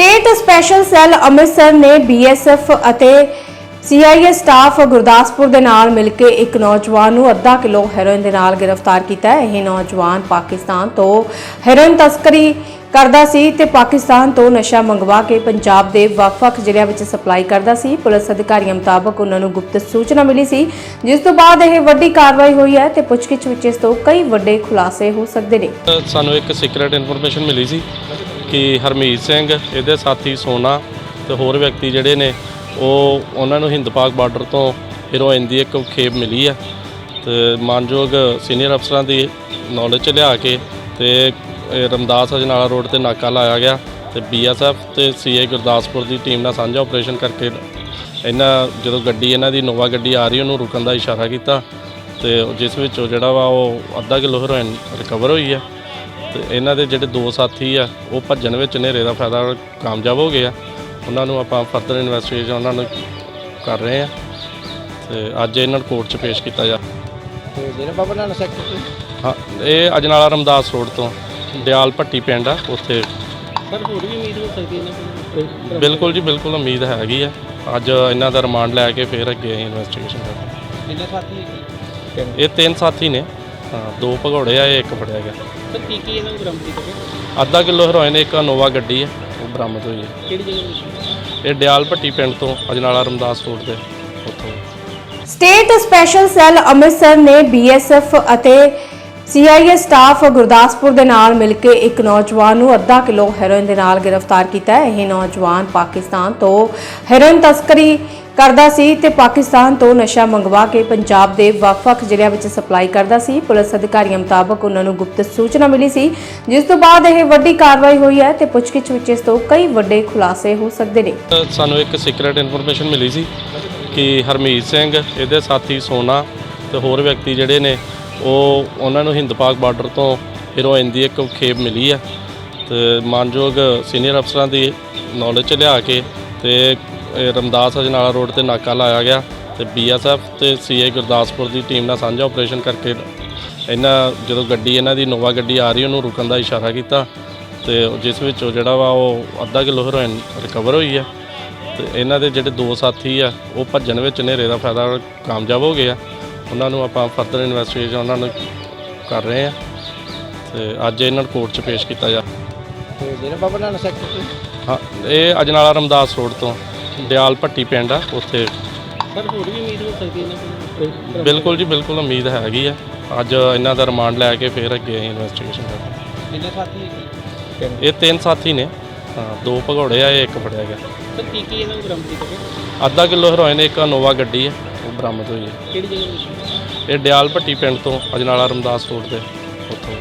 State special cell Amritsar ਨੇ BSF ਅਤੇ CIA staff Gurdaspur ਦੇ ਨਾਲ ਮਿਲ ਕੇ ਇੱਕ ਨੌਜਵਾਨ ਨੂੰ ਅੱਧਾ ਕਿਲੋ ਹੈਰੋਇਨ ਦੇ ਨਾਲ ਗ੍ਰਿਫਤਾਰ ਕੀਤਾ ਹੈ। ਇਹ ਨੌਜਵਾਨ ਪਾਕਿਸਤਾਨ ਤੋਂ ਹੈਰੋਇਨ ਤਸਕਰੀ ਕਰਦਾ ਸੀ ਤੇ ਪਾਕਿਸਤਾਨ ਤੋਂ ਨਸ਼ਾ ਮੰਗਵਾ ਕੇ ਪੰਜਾਬ ਦੇ ਵੱਖ-ਵੱਖ ਜ਼ਿਲ੍ਹਿਆਂ ਵਿੱਚ ਸਪਲਾਈ ਕਰਦਾ ਸੀ। ਪੁਲਿਸ ਅਧਿਕਾਰੀਆਂ ਮੁਤਾਬਕ ਉਹਨਾਂ ਨੂੰ ਗੁਪਤ ਸੂਚਨਾ ਮਿਲੀ ਸੀ, ਜਿਸ ਤੋਂ ਬਾਅਦ ਇਹ ਵੱਡੀ ਕਾਰਵਾਈ ਹੋਈ ਹੈ ਤੇ ਪੁੱਛਗਿੱਛ ਵਿੱਚ ਇਸ ਤੋਂ ਕਈ ਵੱਡੇ ਖੁਲਾਸੇ ਹੋ ਸਕਦੇ ਨੇ। ਸਾਨੂੰ ਇੱਕ ਸੀਕ੍ਰੀਟ ਇਨਫੋਰਮੇਸ਼ਨ ਮਿਲੀ ਸੀ। ਕਿ ਹਰਮੀਤ ਸਿੰਘ, ਇਹਦੇ ਸਾਥੀ ਸੋਨਾ ਤੇ ਹੋਰ ਵਿਅਕਤੀ ਜਿਹੜੇ ਨੇ, ਉਹ ਉਹਨਾਂ ਨੂੰ ਹਿੰਦ ਪਾਕ ਬਾਰਡਰ ਤੋਂ ਹੀਰੋਇਨ ਦੀ ਇੱਕ ਖੇਪ ਮਿਲੀ ਹੈ ਤੇ ਮਾਨਯੋਗ ਸੀਨੀਅਰ ਅਫਸਰਾਂ ਦੀ ਨੌਲੇਜ ਚ ਲਿਆ ਕੇ ਤੇ ਰਮਦਾਸ ਅਜਨਾਲਾ ਰੋਡ ਤੇ ਨਾਕਾ ਲਾਇਆ ਗਿਆ ਤੇ ਬੀਐਸਐਫ ਤੇ ਸੀਏ ਗੁਰਦਾਸਪੁਰ ਦੀ ਟੀਮ ਨਾਲ ਸਾਂਝਾ ਆਪਰੇਸ਼ਨ ਕਰਕੇ ਇਹਨਾਂ ਜਦੋਂ ਗੱਡੀ ਇਹਨਾਂ ਦੀ ਨੋਵਾ ਗੱਡੀ ਆ ਰਹੀ, ਉਹਨੂੰ ਰੁਕਣ ਦਾ ਇਸ਼ਾਰਾ ਕੀਤਾ ਤੇ ਜਿਸ ਵਿੱਚ ਉਹ ਜਿਹੜਾ ਵਾ ਉਹ ਅੱਧਾ ਕਿਲੋ ਹੈਰੋਇਨ ਰਿਕਵਰ ਹੋਈ ਹੈ ਤੇ ਇਹਨਾਂ ਦੇ ਜਿਹੜੇ ਦੋ ਸਾਥੀ ਆ ਉਹ ਭੱਜਣ ਵਿੱਚ ਹਨੇਰੇ ਦਾ ਫਾਇਦਾ ਕਾਮਯਾਬ ਹੋ ਗਏ ਆ। ਉਹਨਾਂ ਨੂੰ ਆਪਾਂ ਫਰਦਰ ਇਨਵੈਸਟੀਗੇਸ਼ਨ ਉਹਨਾਂ ਨੂੰ ਕਰ ਰਹੇ ਆ ਤੇ ਅੱਜ ਇਹਨਾਂ ਨੂੰ ਕੋਰਟ 'ਚ ਪੇਸ਼ ਕੀਤਾ ਜਾ ਤੇ ਜਿਹੜਾ ਬਾਬਾ ਨਾਨਕ ਸੈਕਟਰ ਤੋਂ? ਹਾਂ ਇਹ ਅਜਨਾਲਾ ਰਮਦਾਸ ਰੋਡ ਤੋਂ ਦਿਆਲ ਭੱਟੀ ਪਿੰਡ ਆ ਉੱਥੇ। ਸਰ ਹੋਰ ਵੀ ਉਮੀਦ ਹੋ ਸਕਦੀ ਹੈ ਇਹਨਾਂ ਕੋਲ ਬਿਲਕੁਲ ਜੀ ਬਿਲਕੁਲ ਉਮੀਦ ਹੈਗੀ ਆ। ਅੱਜ ਇਹਨਾਂ ਦਾ ਰਿਮਾਂਡ ਲੈ ਕੇ ਫਿਰ ਅੱਗੇ ਇਨਵੈਸਟੀਗੇਸ਼ਨ ਕਰਾਂਗੇ ਕਿੰਨੇ ਸਾਥੀ ਹੈ ਇਹ ਤਿੰਨ ਸਾਥੀ ਨੇ। ਹਾਂ ਦੋ ਭਗੌੜੇ ਆ ਇਹ ਇੱਕ ਫੜਿਆ ਗਿਆ। ਸਰ ਕੀ ਕੀ ਇਹਨਾਂ ਨੂੰ ਬਰਾਮਦ ਕੀਤਾ ਅੱਧਾ ਕਿਲੋ ਹੈਰੋਇਨ ਇੱਕ ਨੋਵਾ ਗੱਡੀ ਹੈ ਉਹ ਬਰਾਮਦ ਹੋਈ ਹੈ ਕਿਹੜੀ ਜਗ੍ਹਾ ਵਿੱਚ ਇਹ ਦਿਆਲ ਭੱਟੀ ਪਿੰਡ ਤੋਂ ਅਜਨਾਲਾ ਰਮਦਾਸ ਰੋਡ ਤੇ ਉੱਥੋਂ। ਸਟੇਟ ਸਪੈਸ਼ਲ ਸੈੱਲ ਅੰਮ੍ਰਿਤਸਰ ਨੇ ਬੀਐਸਐਫ ਅਤੇ ਸੀਆਈਏ ਸਟਾਫ ਗੁਰਦਾਸਪੁਰ ਦੇ ਨਾਲ ਮਿਲ ਕੇ ਇੱਕ ਨੌਜਵਾਨ ਨੂੰ ਅੱਧਾ ਕਿਲੋ ਹੈਰੋਇਨ ਦੇ ਨਾਲ ਗ੍ਰਿਫਤਾਰ ਕੀਤਾ ਹੈ। ਇਹ ਨੌਜਵਾਨ ਪਾਕਿਸਤਾਨ ਤੋਂ ਹੈਰੋਇਨ ਤਸਕਰੀ ਕਰਦਾ ਸੀ ਤੇ ਪਾਕਿਸਤਾਨ ਤੋਂ ਨਸ਼ਾ ਮੰਗਵਾ ਕੇ ਪੰਜਾਬ ਦੇ ਵੱਖ-ਵੱਖ ਜ਼ਿਲ੍ਹਿਆਂ ਵਿੱਚ ਸਪਲਾਈ ਕਰਦਾ ਸੀ। ਪੁਲਿਸ ਅਧਿਕਾਰੀਆਂ ਮੁਤਾਬਕ ਉਹਨਾਂ ਨੂੰ ਗੁਪਤ ਸੂਚਨਾ ਮਿਲੀ ਸੀ, ਜਿਸ ਤੋਂ ਬਾਅਦ ਇਹ ਵੱਡੀ ਕਾਰਵਾਈ ਹੋਈ ਹੈ ਤੇ ਪੁੱਛਗਿੱਛ ਵਿੱਚ ਇਸ ਤੋਂ ਕਈ ਵੱਡੇ ਖੁਲਾਸੇ ਹੋ ਸਕਦੇ ਨੇ। ਸਾਨੂੰ ਇੱਕ ਸੀਕ੍ਰੀਟ ਇਨਫੋਰਮੇਸ਼ਨ ਮਿਲੀ ਸੀ ਕਿ ਹਰਮੀਤ ਸਿੰਘ, ਇਹਦੇ ਸਾਥੀ ਸੋਨਾ ਤੇ ਹੋਰ ਵਿਅਕਤੀ ਜਿਹੜੇ ਨੇ, ਉਹ ਉਹਨਾਂ ਨੂੰ ਹਿੰਦ ਬਾਰਡਰ ਤੋਂ ਹੀਰੋਇਨ ਦੀ ਇੱਕ ਖੇਪ ਮਿਲੀ ਹੈ ਤੇ ਮਾਨਯੋਗ ਸੀਨੀਅਰ ਅਫਸਰਾਂ ਦੀ ਨੌਲੇਜ ਚ ਲਿਆ ਕੇ ਤੇ ਇਹ ਰਮਦਾਸ ਅਜਨਾਲਾ ਰੋਡ ਤੇ ਨਾਕਾ ਲਾਇਆ ਗਿਆ ਤੇ ਬੀਐਸਐਫ ਤੇ ਸੀਏ ਗੁਰਦਾਸਪੁਰ ਦੀ ਟੀਮ ਨਾਲ ਸਾਂਝਾ ਆਪਰੇਸ਼ਨ ਕਰਕੇ ਇਹਨਾਂ ਜਦੋਂ ਗੱਡੀ ਇਹਨਾਂ ਦੀ ਨੋਵਾ ਗੱਡੀ ਆ ਰਹੀ ਉਹਨੂੰ ਰੁਕਣ ਦਾ ਇਸ਼ਾਰਾ ਕੀਤਾ ਤੇ ਜਿਸ ਵਿੱਚ ਉਹ ਜਿਹੜਾ ਵਾ ਉਹ ਅੱਧਾ ਕਿਲੋ ਹੈਰੋਇਨ ਰਿਕਵਰ ਹੋਈ ਹੈ ਤੇ ਇਹਨਾਂ ਦੇ ਜਿਹੜੇ ਦੋ ਸਾਥੀ ਆ ਉਹ ਭੱਜਣ ਵਿੱਚ ਹਨੇਰੇ ਦਾ ਫਾਇਦਾ ਕਾਮਯਾਬ ਹੋ ਗਏ ਆ। ਉਹਨਾਂ ਨੂੰ ਆਪਾਂ ਫਰਦਰ ਇਨਵੈਸਟੀਗੇਸ਼ਨ ਉਹਨਾਂ ਨੂੰ ਕਰ ਰਹੇ ਆ ਤੇ ਅੱਜ ਇਹਨਾਂ ਨੂੰ ਕੋਰਟ 'ਚ ਪੇਸ਼ ਕੀਤਾ ਜਾ ਤੇ ਜਿਹੜਾ ਬਾਬਾ ਨਾਨਕ ਸੈਕਟਰ ਹਾਂ ਇਹ ਅਜਨਾਲਾ ਰਮਦਾਸ ਰੋਡ ਤੋਂ। ਦਿਆਲ ਭੱਟੀ ਪਿੰਡ ਆ ਉੱਥੇ। ਸਰ ਹੋਰ ਵੀ ਉਮੀਦ ਹੋ ਸਕਦੀ ਹੈ ਇਹਨਾਂ ਕੋਲ? ਬਿਲਕੁਲ ਜੀ ਬਿਲਕੁਲ ਉਮੀਦ ਹੈਗੀ ਆ। ਅੱਜ ਇਹਨਾਂ ਦਾ ਰਿਮਾਂਡ ਲੈ ਕੇ ਫਿਰ ਅੱਗੇ ਇਨਵੈਸਟੀਗੇਸ਼ਨ ਕਰਾਂਗੇ ਕਿੰਨੇ ਸਾਥੀ ਇਹ ਤਿੰਨ ਸਾਥੀ ਨੇ। ਹਾਂ ਦੋ ਭਗੌੜੇ ਆ ਇਹ ਇੱਕ ਫੜਿਆ ਗਿਆ। ਸਰ ਕੀ ਕੀ ਇਹਨਾਂ ਨੂੰ ਬਰਾਮਦ ਕੀਤਾ ਅੱਧਾ ਕਿਲੋ ਹੈਰੋਇਨ ਇੱਕ ਨੋਵਾ ਗੱਡੀ ਹੈ ਉਹ ਬਰਾਮਦ ਹੋਈ ਹੈ। ਕਿਹੜੀ ਜਗ੍ਹਾ ਇਹ ਦਿਆਲ ਭੱਟੀ ਪਿੰਡ ਤੋਂ ਅਜਨਾਲਾ ਰਮਦਾਸ ਰੋਡ ਤੇ ਉੱਥੋਂ।